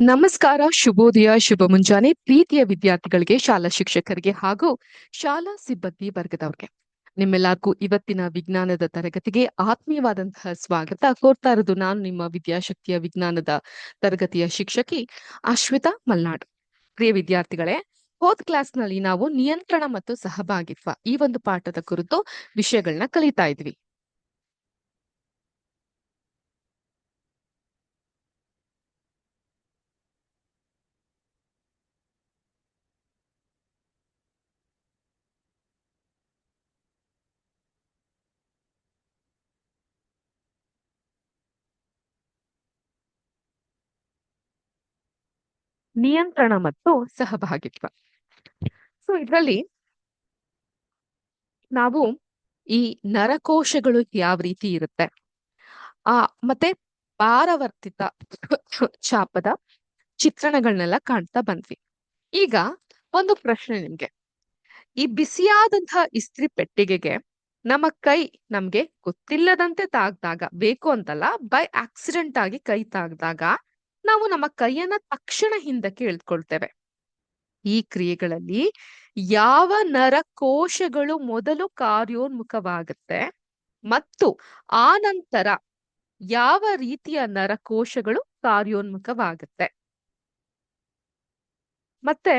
ನಮಸ್ಕಾರ, ಶುಭೋದಯ, ಶುಭ ಮುಂಜಾನೆ. ಪ್ರೀತಿಯ ವಿದ್ಯಾರ್ಥಿಗಳಿಗೆ, ಶಾಲಾ ಶಿಕ್ಷಕರಿಗೆ ಹಾಗೂ ಶಾಲಾ ಸಿಬ್ಬಂದಿ ವರ್ಗದವ್ರಿಗೆ. ನಿಮ್ಮೆಲ್ಲರಿಗೂ ಇವತ್ತಿನ ವಿಜ್ಞಾನದ ತರಗತಿಗೆ ಆತ್ಮೀಯವಾದಂತಹ ಸ್ವಾಗತ. ಕೋರ್ತಾ ಇರೋದು ನಾನು ನಿಮ್ಮ ವಿದ್ಯಾಶಕ್ತಿಯ ವಿಜ್ಞಾನದ ತರಗತಿಯ ಶಿಕ್ಷಕಿ ಅಶ್ವಿತಾ ಮಲ್ನಾಡ್. ಪ್ರಿಯ ವಿದ್ಯಾರ್ಥಿಗಳೇ, ಹೋದ್ ಕ್ಲಾಸ್ನಲ್ಲಿ ನಾವು ನಿಯಂತ್ರಣ ಮತ್ತು ಸಹಭಾಗಿತ್ವ ಈ ಒಂದು ಪಾಠದ ಕುರಿತು ವಿಷಯಗಳನ್ನ ಕಲಿತಾ ಇದ್ವಿ. ನಿಯಂತ್ರಣ ಮತ್ತು ಸಹಭಾಗಿತ್ವ. ಸೊ ಇದರಲ್ಲಿ ನಾವು ಈ ನರಕೋಶಗಳು ಯಾವ ರೀತಿ ಇರುತ್ತೆ? ಆ, ಮತ್ತೆ ಪಾರವರ್ತಿತ ಚಾಪದ ಚಿತ್ರಣಗಳನ್ನೆಲ್ಲ ಕಾಣ್ತಾ ಬಂದ್ವಿ. ಈಗ ಒಂದು ಪ್ರಶ್ನೆ ನಿಮ್ಗೆ. ಈ ಬಿಸಿಯಾದಂತಹ ಇಸ್ತ್ರಿ ಪೆಟ್ಟಿಗೆಗೆ ನಮ್ಮ ಕೈ ನಮ್ಗೆ ಗೊತ್ತಿಲ್ಲದಂತೆ ತಾಗ್ದಾಗ, ಬೇಕು ಅಂತಲ್ಲ ಬೈ ಆಕ್ಸಿಡೆಂಟ್ ಆಗಿ ಕೈ ತಾಗ್ದಾಗ ನಾವು ನಮ್ಮ ಕೈಯನ್ನ ತಕ್ಷಣ ಹಿಂದಕ್ಕೆ ಎಳ್ಕೊಳ್ತೇವೆ. ಈ ಕ್ರಿಯೆಗಳಲ್ಲಿ ಯಾವ ನರಕೋಶಗಳು ಮೊದಲು ಕಾರ್ಯೋನ್ಮುಖವಾಗುತ್ತೆ ಮತ್ತು ಆ ನಂತರ ಯಾವ ರೀತಿಯ ನರಕೋಶಗಳು ಕಾರ್ಯೋನ್ಮುಖವಾಗುತ್ತೆ. ಮತ್ತೆ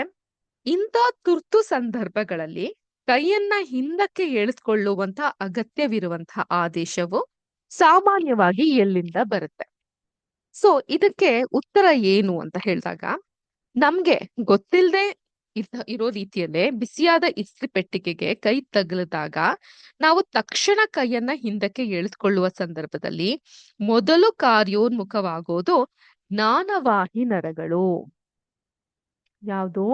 ಇಂಥ ತುರ್ತು ಸಂದರ್ಭಗಳಲ್ಲಿ ಕೈಯನ್ನ ಹಿಂದಕ್ಕೆ ಎಳೆದುಕೊಳ್ಳುವಂತ ಅಗತ್ಯವಿರುವಂತಹ ಆದೇಶವು ಸಾಮಾನ್ಯವಾಗಿ ಎಲ್ಲಿಂದ ಬರುತ್ತೆ? ಸೊ ಇದಕ್ಕೆ ಉತ್ತರ ಏನು ಅಂತ ಹೇಳಿದಾಗ, ನಮ್ಗೆ ಗೊತ್ತಿಲ್ಲದೆ ಇರೋ ರೀತಿಯಲ್ಲೇ ಬಿಸಿಯಾದ ಇಸ್ತ್ರಿ ಪೆಟ್ಟಿಗೆಗೆ ಕೈ ತಗಲಿದಾಗ, ನಾವು ತಕ್ಷಣ ಕೈಯನ್ನ ಹಿಂದಕ್ಕೆ ಎಳೆದುಕೊಳ್ಳುವ ಸಂದರ್ಭದಲ್ಲಿ ಮೊದಲು ಕಾರ್ಯೋನ್ಮುಖವಾಗೋದು ಜ್ಞಾನವಾಹಿ ನರಗಳು. ಯಾವುದು?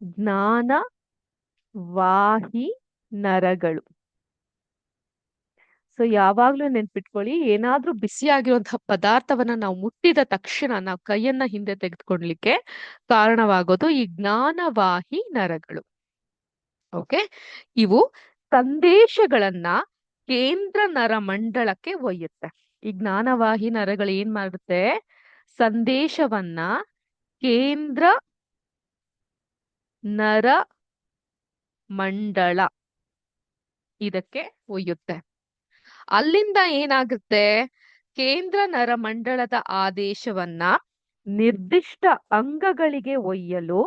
ಜ್ಞಾನ ವಾಹಿ ನರಗಳು. ಸೊ ಯಾವಾಗ್ಲೂ ನೆನ್ಪಿಟ್ಕೊಳ್ಳಿ, ಏನಾದ್ರೂ ಬಿಸಿಯಾಗಿರುವಂತಹ ಪದಾರ್ಥವನ್ನ ನಾವು ಮುಟ್ಟಿದ ತಕ್ಷಣ ನಾವು ಕೈಯನ್ನ ಹಿಂದೆ ತೆಗೆದುಕೊಳ್ಲಿಕ್ಕೆ ಕಾರಣವಾಗೋದು ಈ ಜ್ಞಾನವಾಹಿ ನರಗಳು. ಓಕೆ? ಇವು ಸಂದೇಶಗಳನ್ನ ಕೇಂದ್ರ ನರ ಮಂಡಳಕ್ಕೆ ಒಯ್ಯುತ್ತೆ. ಈ ಜ್ಞಾನವಾಹಿ ನರಗಳು ಏನ್ ಮಾಡುತ್ತೆ? ಸಂದೇಶವನ್ನ ಕೇಂದ್ರ ನರ ಮಂಡಳ ಇದಕ್ಕೆ ಒಯ್ಯುತ್ತೆ. ಅಲ್ಲಿಂದ ಏನಾಗುತ್ತೆ? ಕೇಂದ್ರ ನರಮಂಡಲದ ಆದೇಶವನ್ನ ನಿರ್ದಿಷ್ಟ ಅಂಗಗಳಿಗೆ ಒಯ್ಯಲು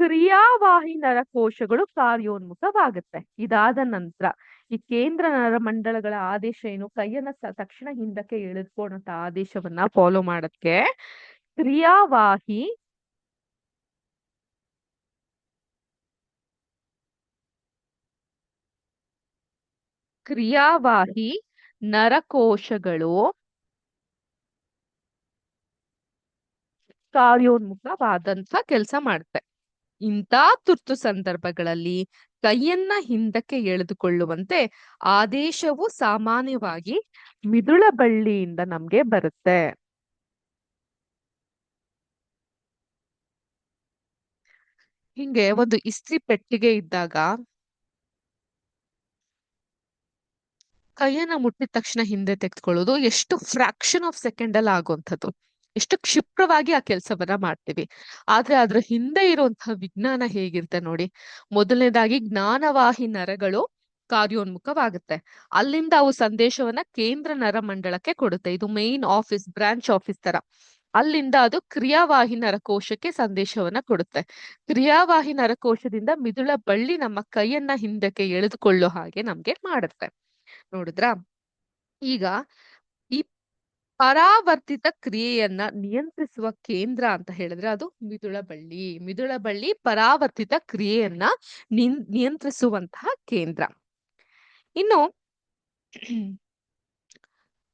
ಕ್ರಿಯಾವಾಹಿ ನರಕೋಶಗಳು ಕಾರ್ಯೋನ್ಮುಖವಾಗುತ್ತೆ. ಇದಾದ ನಂತರ ಈ ಕೇಂದ್ರ ನರಮಂಡಲಗಳ ಆದೇಶ ಏನು? ಕೈಯನ್ನ ತಕ್ಷಣ ಹಿಂದಕ್ಕೆ ಎಳೆದುಕೊಂಡಂತ ಆದೇಶವನ್ನ ಫಾಲೋ ಮಾಡಕ್ಕೆ ಕ್ರಿಯಾವಾಹಿ ಕ್ರಿಯಾವಾಹಿ ನರಕೋಶಗಳು ಕಾರ್ಯೋನ್ಮುಖವಾದಂತ ಕೆಲಸ ಮಾಡುತ್ತೆ ಇಂಥ ತುರ್ತು ಸಂದರ್ಭಗಳಲ್ಲಿ ಕೈಯನ್ನ ಹಿಂದಕ್ಕೆ ಎಳೆದುಕೊಳ್ಳುವಂತೆ ಆದೇಶವು ಸಾಮಾನ್ಯವಾಗಿ ಮಿದುಳ ಬಳ್ಳಿಯಿಂದ ನಮ್ಗೆ ಬರುತ್ತೆ. ಹಿಂಗೆ ಒಂದು ಇಸ್ತ್ರಿ ಪೆಟ್ಟಿಗೆ ಇದ್ದಾಗ ಕೈಯನ್ನ ಮುಟ್ಟಿದ ತಕ್ಷಣ ಹಿಂದೆ ತೆಗೆದುಕೊಳ್ಳೋದು, ಎಷ್ಟು ಫ್ರಾಕ್ಷನ್ ಆಫ್ ಸೆಕೆಂಡ್ ಅಲ್ಲಿ ಆಗುವಂಥದ್ದು. ಎಷ್ಟು ಕ್ಷಿಪ್ರವಾಗಿ ಆ ಕೆಲಸವನ್ನ ಮಾಡ್ತೀವಿ. ಆದ್ರೆ ಅದ್ರ ಹಿಂದೆ ಇರುವಂತಹ ವಿಜ್ಞಾನ ಹೇಗಿರುತ್ತೆ ನೋಡಿ, ಮೊದಲನೇದಾಗಿ ಜ್ಞಾನವಾಹಿ ನರಗಳು ಕಾರ್ಯೋನ್ಮುಖವಾಗುತ್ತೆ. ಅಲ್ಲಿಂದ ಅವು ಸಂದೇಶವನ್ನ ಕೇಂದ್ರ ನರಮಂಡಲಕ್ಕೆ ಕೊಡುತ್ತೆ. ಇದು ಮೇನ್ ಆಫೀಸ್ ಬ್ರಾಂಚ್ ಆಫೀಸ್ ತರ. ಅಲ್ಲಿಂದ ಅದು ಕ್ರಿಯಾವಾಹಿ ನರಕೋಶಕ್ಕೆ ಸಂದೇಶವನ್ನ ಕೊಡುತ್ತೆ. ಕ್ರಿಯಾವಾಹಿ ನರಕೋಶದಿಂದ ಮಿದುಳ ಬಳ್ಳಿ ನಮ್ಮ ಕೈಯನ್ನ ಹಿಂದಕ್ಕೆ ಎಳೆದುಕೊಳ್ಳೋ ಹಾಗೆ ನಮ್ಗೆ ಮಾಡುತ್ತೆ. ನೋಡಿದ್ರ? ಈಗ ಈ ಪರಾವರ್ತಿತ ಕ್ರಿಯೆಯನ್ನ ನಿಯಂತ್ರಿಸುವ ಕೇಂದ್ರ ಅಂತ ಹೇಳಿದ್ರೆ ಅದು ಮಿದುಳ ಬಳ್ಳಿ ಮಿದುಳ ಬಳ್ಳಿ ಪರಾವರ್ತಿತ ಕ್ರಿಯೆಯನ್ನ ನಿಯಂತ್ರಿಸುವಂತಹ ಕೇಂದ್ರ. ಇನ್ನು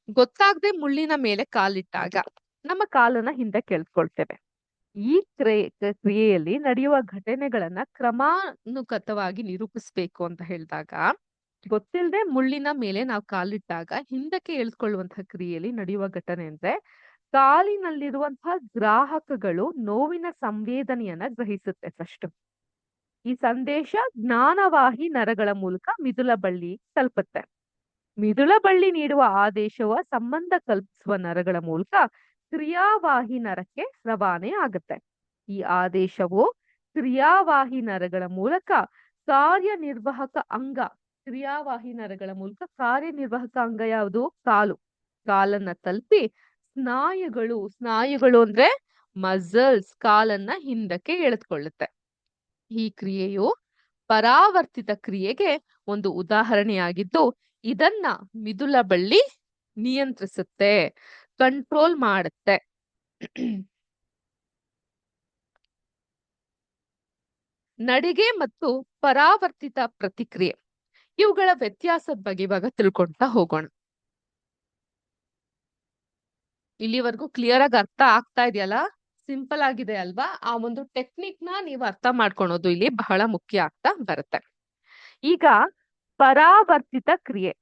ಗೊತ್ತಾಗದೆ ಮುಳ್ಳಿನ ಮೇಲೆ ಕಾಲಿಟ್ಟಾಗ ನಮ್ಮ ಕಾಲನ್ನ ಹಿಂದೆ ಕೆಳ್ಕೊಳ್ತೇವೆ. ಈ ಕ್ರಿಯೆ ಕ್ರಿಯೆಯಲ್ಲಿ ನಡೆಯುವ ಘಟನೆಗಳನ್ನ ಕ್ರಮಾನುಗತವಾಗಿ ನಿರೂಪಿಸ್ಬೇಕು ಅಂತ ಹೇಳಿದಾಗ ಗೊತ್ತಿಲ್ಲದೆ ಮುಳ್ಳಿನ ಮೇಲೆ ನಾವು ಕಾಲಿಟ್ಟಾಗ ಹಿಂದಕ್ಕೆ ಎಳ್ಕೊಳ್ಳುವಂತಹ ಕ್ರಿಯೆಯಲ್ಲಿ ನಡೆಯುವ ಘಟನೆ ಅಂದ್ರೆ ಕಾಲಿನಲ್ಲಿರುವಂತಹ ಗ್ರಾಹಕಗಳು ನೋವಿನ ಸಂವೇದನೆಯನ್ನ ಗ್ರಹಿಸುತ್ತೆ ಫಸ್ಟ್ ಈ ಸಂದೇಶ ಜ್ಞಾನವಾಹಿ ನರಗಳ ಮೂಲಕ ಮಿದುಳ ಬಳ್ಳಿ ತಲುಪುತ್ತೆ. ಮಿದುಳ ಬಳ್ಳಿ ನೀಡುವ ಆದೇಶವ ಸಂಬಂಧ ಕಲ್ಪಿಸುವ ನರಗಳ ಮೂಲಕ ಕ್ರಿಯಾವಾಹಿ ನರಕ್ಕೆ ರವಾನೆ ಆಗುತ್ತೆ. ಈ ಆದೇಶವು ಕ್ರಿಯಾವಾಹಿ ನರಗಳ ಮೂಲಕ ಕಾರ್ಯನಿರ್ವಾಹಕ ಅಂಗ ಕ್ರಿಯಾವಾಹಿ ನರಗಳ ಮೂಲಕ ಕಾರ್ಯನಿರ್ವಾಹಕ ಅಂಗ ಯಾವುದು? ಕಾಲು. ಕಾಲನ್ನ ತಲುಪಿ ಸ್ನಾಯುಗಳು ಸ್ನಾಯುಗಳು ಅಂದ್ರೆ ಮಸಲ್ಸ್ ಕಾಲನ್ನ ಹಿಂದಕ್ಕೆ ಎಳೆದುಕೊಳ್ಳುತ್ತೆ. ಈ ಕ್ರಿಯೆಯು ಪರಾವರ್ತಿತ ಕ್ರಿಯೆಗೆ ಒಂದು ಉದಾಹರಣೆಯಾಗಿದ್ದು, ಇದನ್ನ ಮಿದುಳ ಬಳ್ಳಿ ನಿಯಂತ್ರಿಸುತ್ತೆ ಕಂಟ್ರೋಲ್ ಮಾಡುತ್ತೆ. ನಡಿಗೆ ಮತ್ತು ಪರಾವರ್ತಿತ ಪ್ರತಿಕ್ರಿಯೆ. ಇವುಗಳ ವ್ಯತ್ಯಾಸದ ಬಗ್ಗೆ ಇವಾಗ ತಿಳ್ಕೊಂತಾ ಹೋಗೋಣ. ಇಲ್ಲಿವರೆಗೂ ಕ್ಲಿಯರ್ ಆಗಿ ಅರ್ಥ ಆಗ್ತಾ ಇದೆಯಲ್ಲ? ಸಿಂಪಲ್ ಆಗಿದೆ ಅಲ್ವಾ? ಆ ಒಂದು ಟೆಕ್ನಿಕ್ನ ನೀವು ಅರ್ಥ ಮಾಡ್ಕೊಳೋದು ಇಲ್ಲಿ ಬಹಳ ಮುಖ್ಯ ಆಗ್ತಾ ಬರುತ್ತೆ. ಈಗ ಪರಾವರ್ತಿತ ಕ್ರಿಯೆ.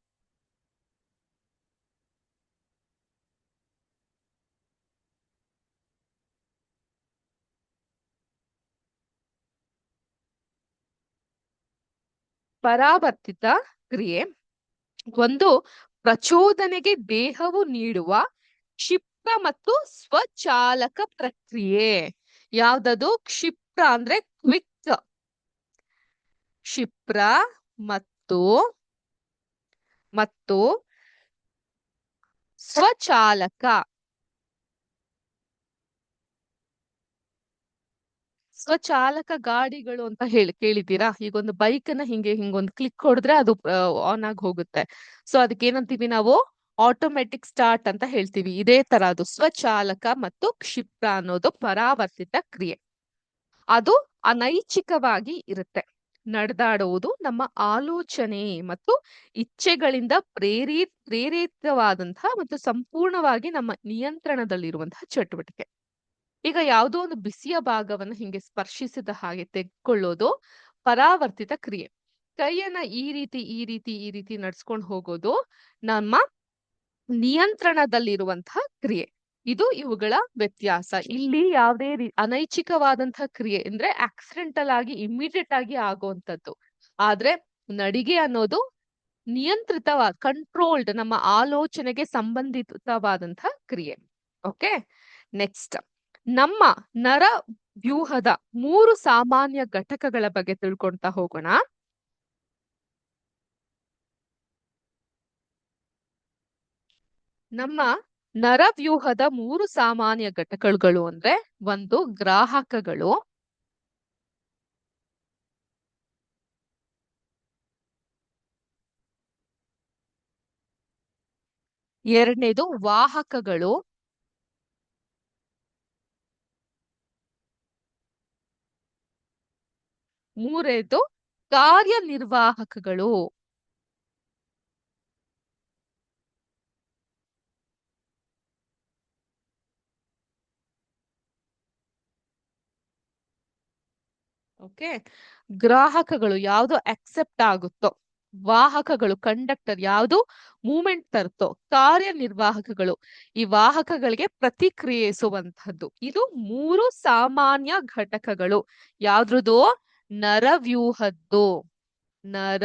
ಪರಾವರ್ತಿತ ಕ್ರಿಯೆ. ಒಂದು, ಪ್ರಚೋದನೆಗೆ ದೇಹವು ನೀಡುವ ಕ್ಷಿಪ್ರ ಮತ್ತು ಸ್ವಚಾಲಕ ಪ್ರಕ್ರಿಯೆ. ಯಾವ್ದದು? ಕ್ಷಿಪ್ರ ಅಂದ್ರೆ ಕ್ವಿಕ್. ಕ್ಷಿಪ್ರ ಮತ್ತು ಮತ್ತು, ಸ್ವಚಾಲಕ. ಸ್ವಚಾಲಕ ಗಾಡಿಗಳು ಅಂತ ಹೇಳಿ ಕೇಳಿದ್ದೀರಾ? ಈಗ ಒಂದು ಬೈಕ್ ಅನ್ನ ಹಿಂಗೆ ಹಿಂಗೊಂದು ಕ್ಲಿಕ್ ಹೊಡೆದ್ರೆ ಅದು ಆನ್ ಆಗಿ ಹೋಗುತ್ತೆ. ಸೊ ಅದಕ್ಕೆ ಏನಂತೀವಿ ನಾವು? ಆಟೋಮೆಟಿಕ್ ಸ್ಟಾರ್ಟ್ ಅಂತ ಹೇಳ್ತೀವಿ. ಇದೇ ತರ ಅದು. ಸ್ವಚಾಲಕ ಮತ್ತು ಕ್ಷಿಪ್ರ ಅನ್ನೋದು ಪರಾವರ್ತಿತ ಕ್ರಿಯೆ. ಅದು ಅನೈಚ್ಛಿಕವಾಗಿ ಇರುತ್ತೆ. ನಡೆದಾಡುವುದು ನಮ್ಮ ಆಲೋಚನೆ ಮತ್ತು ಇಚ್ಛೆಗಳಿಂದ ಪ್ರೇರಿ ಪ್ರೇರಿತವಾದಂತಹ ಮತ್ತು ಸಂಪೂರ್ಣವಾಗಿ ನಮ್ಮ ನಿಯಂತ್ರಣದಲ್ಲಿರುವಂತಹ ಚಟುವಟಿಕೆ. ಈಗ ಯಾವುದೋ ಒಂದು ಬಿಸಿಯ ಭಾಗವನ್ನು ಹಿಂಗೆ ಸ್ಪರ್ಶಿಸಿದ ಹಾಗೆ ತೆಗೆದುಕೊಳ್ಳೋದು ಪರಾವರ್ತಿತ ಕ್ರಿಯೆ. ಕೈಯನ್ನ ಈ ರೀತಿ ಈ ರೀತಿ ಈ ರೀತಿ ನಡ್ಸ್ಕೊಂಡು ಹೋಗೋದು ನಮ್ಮ ನಿಯಂತ್ರಣದಲ್ಲಿರುವಂತಹ ಕ್ರಿಯೆ. ಇದು ಇವುಗಳ ವ್ಯತ್ಯಾಸ. ಇಲ್ಲಿ ಯಾವುದೇ ರೀ ಅನೈಚ್ಛಿಕವಾದಂತಹ ಕ್ರಿಯೆ ಅಂದ್ರೆ ಆಕ್ಸಿಡೆಂಟಲ್ ಆಗಿ ಇಮಿಡಿಯೇಟ್ ಆಗಿ ಆಗುವಂತದ್ದು ಆದ್ರೆ ನಡಿಗೆ ಅನ್ನೋದು ನಿಯಂತ್ರಿತವಾದ ಕಂಟ್ರೋಲ್ಡ್ ನಮ್ಮ ಆಲೋಚನೆಗೆ ಸಂಬಂಧಿತವಾದಂತಹ ಕ್ರಿಯೆ. ಓಕೆ ನೆಕ್ಸ್ಟ್ ನಮ್ಮ ನರ ವ್ಯೂಹದ ಮೂರು ಸಾಮಾನ್ಯ ಘಟಕಗಳ ಬಗ್ಗೆ ತಿಳ್ಕೊಳ್ತಾ ಹೋಗೋಣ. ನಮ್ಮ ನರವ್ಯೂಹದ ಮೂರು ಸಾಮಾನ್ಯ ಘಟಕಗಳು ಅಂದ್ರೆ ಒಂದು ಗ್ರಾಹಕಗಳು. ಎರಡನೇದು ವಾಹಕಗಳು. ಮೂರನೇದು ಕಾರ್ಯನಿರ್ವಾಹಕಗಳು. ಓಕೆ. ಗ್ರಾಹಕಗಳು ಯಾವುದು ಅಕ್ಸೆಪ್ಟ್ ಆಗುತ್ತೋ, ವಾಹಕಗಳು ಕಂಡಕ್ಟರ್ ಯಾವುದು ಮೂಮೆಂಟ್ ತರುತ್ತೋ, ಕಾರ್ಯನಿರ್ವಾಹಕಗಳು ಈ ವಾಹಕಗಳಿಗೆ ಪ್ರತಿಕ್ರಿಯಿಸುವಂತಹದ್ದು ಇದು ಮೂರು ಸಾಮಾನ್ಯ ಘಟಕಗಳು. ಯಾವ್ದ್ರದ್ದು? ನರವ್ಯೂಹದ್ದು. ನರ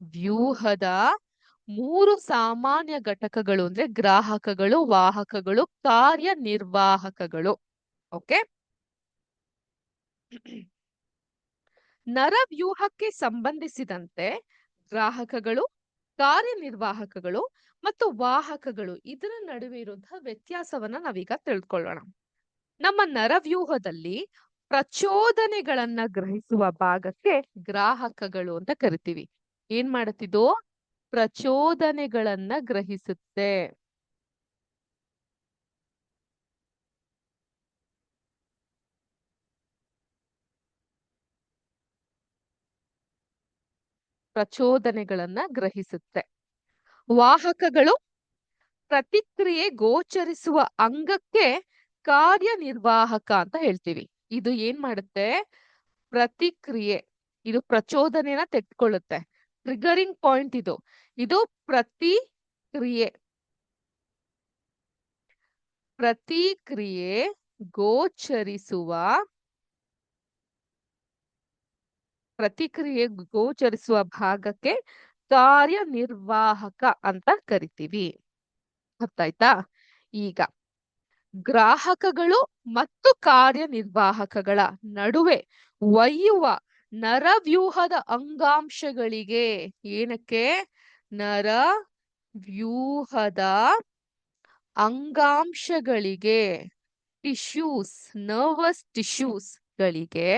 ವ್ಯೂಹದ ಮೂರು ಸಾಮಾನ್ಯ ಘಟಕಗಳು ಅಂದ್ರೆ ಗ್ರಾಹಕಗಳು, ವಾಹಕಗಳು, ಕಾರ್ಯನಿರ್ವಾಹಕಗಳು. ಓಕೆ? ನರವ್ಯೂಹಕ್ಕೆ ಸಂಬಂಧಿಸಿದಂತೆ ಗ್ರಾಹಕಗಳು, ಕಾರ್ಯನಿರ್ವಾಹಕಗಳು ಮತ್ತು ವಾಹಕಗಳು ಇದರ ನಡುವೆ ಇರುವಂತಹ ವ್ಯತ್ಯಾಸವನ್ನ ನಾವೀಗ ತಿಳ್ಕೊಳ್ಳೋಣ. ನಮ್ಮ ನರವ್ಯೂಹದಲ್ಲಿ ಪ್ರಚೋದನೆಗಳನ್ನ ಗ್ರಹಿಸುವ ಭಾಗಕ್ಕೆ ಗ್ರಾಹಕಗಳು ಅಂತ ಕರಿತೀವಿ. ಏನ್ ಮಾಡುತ್ತಿದ್ದು? ಪ್ರಚೋದನೆಗಳನ್ನ ಗ್ರಹಿಸುತ್ತೆ. ಪ್ರಚೋದನೆಗಳನ್ನ ಗ್ರಹಿಸುತ್ತೆ. ವಾಹಕಗಳು ಪ್ರತಿಕ್ರಿಯೆ ಗೋಚರಿಸುವ ಅಂಗಕ್ಕೆ ಕಾರ್ಯನಿರ್ವಾಹಕ ಅಂತ ಹೇಳ್ತೀವಿ. ಇದು ಏನ್ ಮಾಡುತ್ತೆ? ಪ್ರತಿಕ್ರಿಯೆ, ಇದು ಪ್ರಚೋದನೆನ ತೆಗೆದುಕೊಳ್ಳುತ್ತೆ. ಟ್ರಿಗರಿಂಗ್ ಪಾಯಿಂಟ್ ಇದು. ಇದು ಪ್ರತಿಕ್ರಿಯೆ. ಪ್ರತಿಕ್ರಿಯೆ ಗೋಚರಿಸುವ ಪ್ರತಿಕ್ರಿಯೆ ಗೋಚರಿಸುವ ಭಾಗಕ್ಕೆ ಕಾರ್ಯನಿರ್ವಾಹಕ ಅಂತ ಕರಿತೀವಿ. ಗೊತ್ತಾಯ್ತಾ ಈಗ ಗ್ರಾಹಕಗಳು ಮತ್ತು ಕಾರ್ಯನಿರ್ವಾಹಕಗಳ ನಡುವೆ ಒಯ್ಯುವ ನರವ್ಯೂಹದ ಅಂಗಾಂಶಗಳಿಗೆ ಏನಕ್ಕೆ? ನರ ವ್ಯೂಹದ ಅಂಗಾಂಶಗಳಿಗೆ ಟಿಶ್ಯೂಸ್ ನರ್ವಸ್ ಟಿಶ್ಯೂಸ್ ಗಳಿಗೆ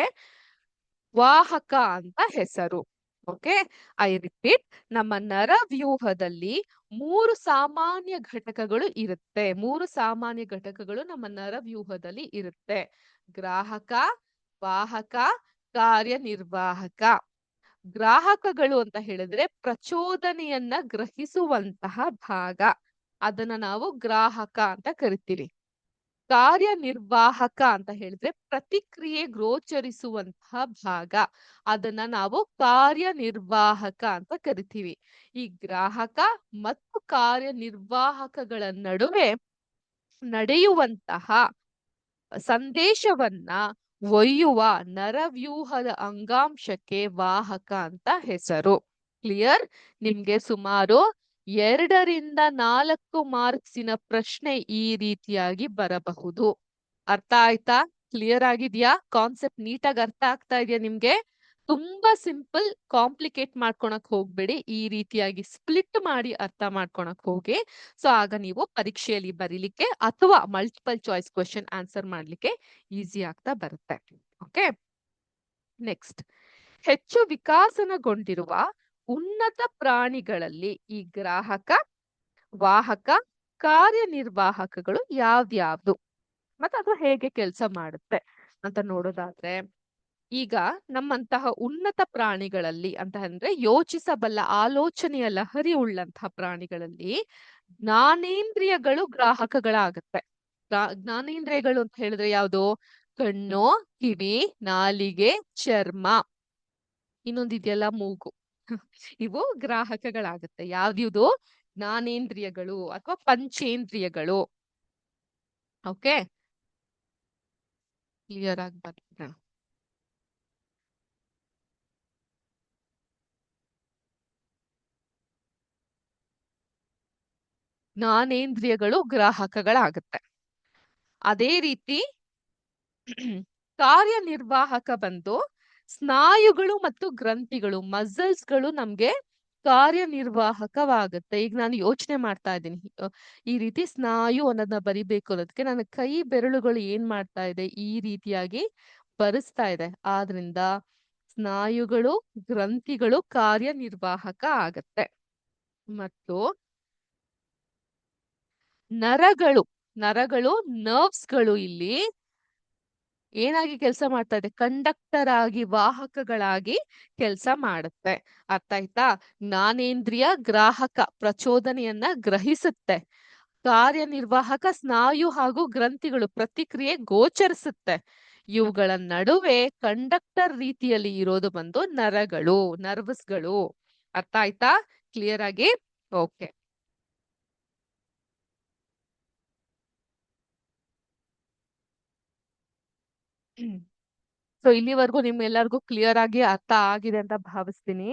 ವಾಹಕ ಅಂತ ಹೆಸರು. ಓಕೆ? ಐ ರಿಪೀಟ್, ನಮ್ಮ ನರವ್ಯೂಹದಲ್ಲಿ ಮೂರು ಸಾಮಾನ್ಯ ಘಟಕಗಳು ಇರುತ್ತೆ. ಮೂರು ಸಾಮಾನ್ಯ ಘಟಕಗಳು ನಮ್ಮ ನರವ್ಯೂಹದಲ್ಲಿ ಇರುತ್ತೆ. ಗ್ರಾಹಕ, ವಾಹಕ, ಕಾರ್ಯನಿರ್ವಾಹಕ. ಗ್ರಾಹಕಗಳು ಅಂತ ಹೇಳಿದ್ರೆ ಪ್ರಚೋದನೆಯನ್ನ ಗ್ರಹಿಸುವಂತಹ ಭಾಗ. ಅದನ್ನ ನಾವು ಗ್ರಾಹಕ ಅಂತ ಕರಿತೀವಿ. ಕಾರ್ಯನಿರ್ವಾಹಕ ಅಂತ ಹೇಳಿದ್ರೆ ಪ್ರತಿಕ್ರಿಯೆ ಗೋಚರಿಸುವಂತಹ ಭಾಗ. ಅದನ್ನ ನಾವು ಕಾರ್ಯನಿರ್ವಾಹಕ ಅಂತ ಕರಿತೀವಿ. ಈ ಗ್ರಾಹಕ ಮತ್ತು ಕಾರ್ಯನಿರ್ವಾಹಕಗಳ ನಡುವೆ ನಡೆಯುವಂತಹ ಸಂದೇಶವನ್ನ ಒಯ್ಯುವ ನರವ್ಯೂಹದ ಅಂಗಾಂಶಕ್ಕೆ ವಾಹಕ ಅಂತ ಹೆಸರು. ಕ್ಲಿಯರ್? ನಿಮ್ಗೆ ಸುಮಾರು ಎರಡರಿಂದ ನಾಲ್ಕು ಮಾರ್ಕ್ಸಿನ ಪ್ರಶ್ನೆ ಈ ರೀತಿಯಾಗಿ ಬರಬಹುದು. ಅರ್ಥ ಆಯ್ತಾ? ಕ್ಲಿಯರ್ ಆಗಿದ್ಯಾ? ಕಾನ್ಸೆಪ್ಟ್ ನೀಟಾಗಿ ಅರ್ಥ ಆಗ್ತಾ ಇದೆಯಾ ನಿಮ್ಗೆ? ತುಂಬಾ ಸಿಂಪಲ್ ಕಾಂಪ್ಲಿಕೇಟ್ ಮಾಡ್ಕೊಳಕ್ ಹೋಗ್ಬೇಡಿ. ಈ ರೀತಿಯಾಗಿ ಸ್ಪ್ಲಿಟ್ ಮಾಡಿ ಅರ್ಥ ಮಾಡ್ಕೊಳಕ್ ಹೋಗಿ. ಸೊ ಆಗ ನೀವು ಪರೀಕ್ಷೆಯಲ್ಲಿ ಬರೀಲಿಕ್ಕೆ ಅಥವಾ ಮಲ್ಟಿಪಲ್ ಚಾಯ್ಸ್ ಕ್ವಶನ್ ಆನ್ಸರ್ ಮಾಡ್ಲಿಕ್ಕೆ ಈಸಿ ಆಗ್ತಾ ಬರುತ್ತೆ. ಓಕೆ ನೆಕ್ಸ್ಟ್ ಹೆಚ್ಚು ವಿಕಾಸನಗೊಂಡಿರುವ ಉನ್ನತ ಪ್ರಾಣಿಗಳಲ್ಲಿ ಈ ಗ್ರಾಹಕ, ವಾಹಕ, ಕಾರ್ಯನಿರ್ವಾಹಕಗಳು ಯಾವ್ದ್ಯಾವ್ದು? ಮತ್ತೆ ಅದು ಹೇಗೆ ಕೆಲಸ ಮಾಡುತ್ತೆ ಅಂತ ನೋಡೋದಾದ್ರೆ, ಈಗ ನಮ್ಮಂತಹ ಉನ್ನತ ಪ್ರಾಣಿಗಳಲ್ಲಿ ಅಂತ ಅಂದ್ರೆ ಯೋಚಿಸಬಲ್ಲ, ಆಲೋಚನೆಯ ಲಹರಿ ಉಳ್ಳಂತಹ ಪ್ರಾಣಿಗಳಲ್ಲಿ ಜ್ಞಾನೇಂದ್ರಿಯಗಳು ಗ್ರಾಹಕಗಳಾಗತ್ತೆ. ಜ್ಞಾನೇಂದ್ರಿಯಗಳು ಅಂತ ಹೇಳಿದ್ರೆ ಯಾವುದು? ಕಣ್ಣು, ಕಿವಿ, ನಾಲಿಗೆ, ಚರ್ಮ. ಇನ್ನೊಂದಿದೆಯಲ್ಲ ಮೂಗು. ಇವು ಗ್ರಾಹಕಗಳಾಗುತ್ತೆ. ಯಾವ್ದು ಜ್ಞಾನೇಂದ್ರಿಯಗಳು ಅಥವಾ ಪಂಚೇಂದ್ರಿಯಗಳು. ಓಕೆ? ಕ್ಲಿಯರ್ ಆಗಿ ಬರ್ತದ ಜ್ಞಾನೇಂದ್ರಿಯಗಳು ಗ್ರಾಹಕಗಳಾಗುತ್ತೆ. ಅದೇ ರೀತಿ ಕಾರ್ಯನಿರ್ವಾಹಕ ಬಂದು ಸ್ನಾಯುಗಳು ಮತ್ತು ಗ್ರಂಥಿಗಳು ಮಸಲ್ಸ್ಗಳು ನಮ್ಗೆ ಕಾರ್ಯನಿರ್ವಾಹಕವಾಗುತ್ತೆ. ಈಗ ನಾನು ಯೋಚನೆ ಮಾಡ್ತಾ ಇದ್ದೀನಿ. ಈ ರೀತಿ ಸ್ನಾಯು ಅನ್ನೋದನ್ನ ಬರಿಬೇಕು ಅನ್ನೋದಕ್ಕೆ ನನ್ನ ಕೈ ಬೆರಳುಗಳು ಏನ್ ಮಾಡ್ತಾ ಇದೆ, ಈ ರೀತಿಯಾಗಿ ಬರೆಸ್ತಾ ಇದೆ. ಆದ್ರಿಂದ ಸ್ನಾಯುಗಳು, ಗ್ರಂಥಿಗಳು ಕಾರ್ಯನಿರ್ವಾಹಕ ಆಗತ್ತೆ. ಮತ್ತು ನರಗಳು ನರಗಳು, ನರ್ವ್ಸ್ಗಳು ಇಲ್ಲಿ ಏನಾಗಿ ಕೆಲಸ ಮಾಡ್ತಾ ಇದೆ? ಕಂಡಕ್ಟರ್ ಆಗಿ ವಾಹಕಗಳಾಗಿ ಕೆಲಸ ಮಾಡುತ್ತೆ. ಅರ್ಥ ಆಯ್ತಾ? ಜ್ಞಾನೇಂದ್ರಿಯ ಗ್ರಾಹಕ ಪ್ರಚೋದನೆಯನ್ನ ಗ್ರಹಿಸುತ್ತೆ. ಕಾರ್ಯನಿರ್ವಾಹಕ ಸ್ನಾಯು ಹಾಗೂ ಗ್ರಂಥಿಗಳು ಪ್ರತಿಕ್ರಿಯೆ ಗೋಚರಿಸುತ್ತೆ. ಇವುಗಳ ನಡುವೆ ಕಂಡಕ್ಟರ್ ರೀತಿಯಲ್ಲಿ ಇರೋದು ಬಂದು ನರಗಳು, ನರ್ವಸ್ಗಳು. ಅರ್ಥ ಆಯ್ತಾ? ಕ್ಲಿಯರ್ ಆಗಿ? ಓಕೆ. ಸೊ ಇಲ್ಲಿವರೆಗೂ ನಿಮ್ಗೆಲ್ಲರಿಗೂ ಕ್ಲಿಯರ್ ಆಗಿ ಅರ್ಥ ಆಗಿದೆ ಅಂತ ಭಾವಿಸ್ತೀನಿ.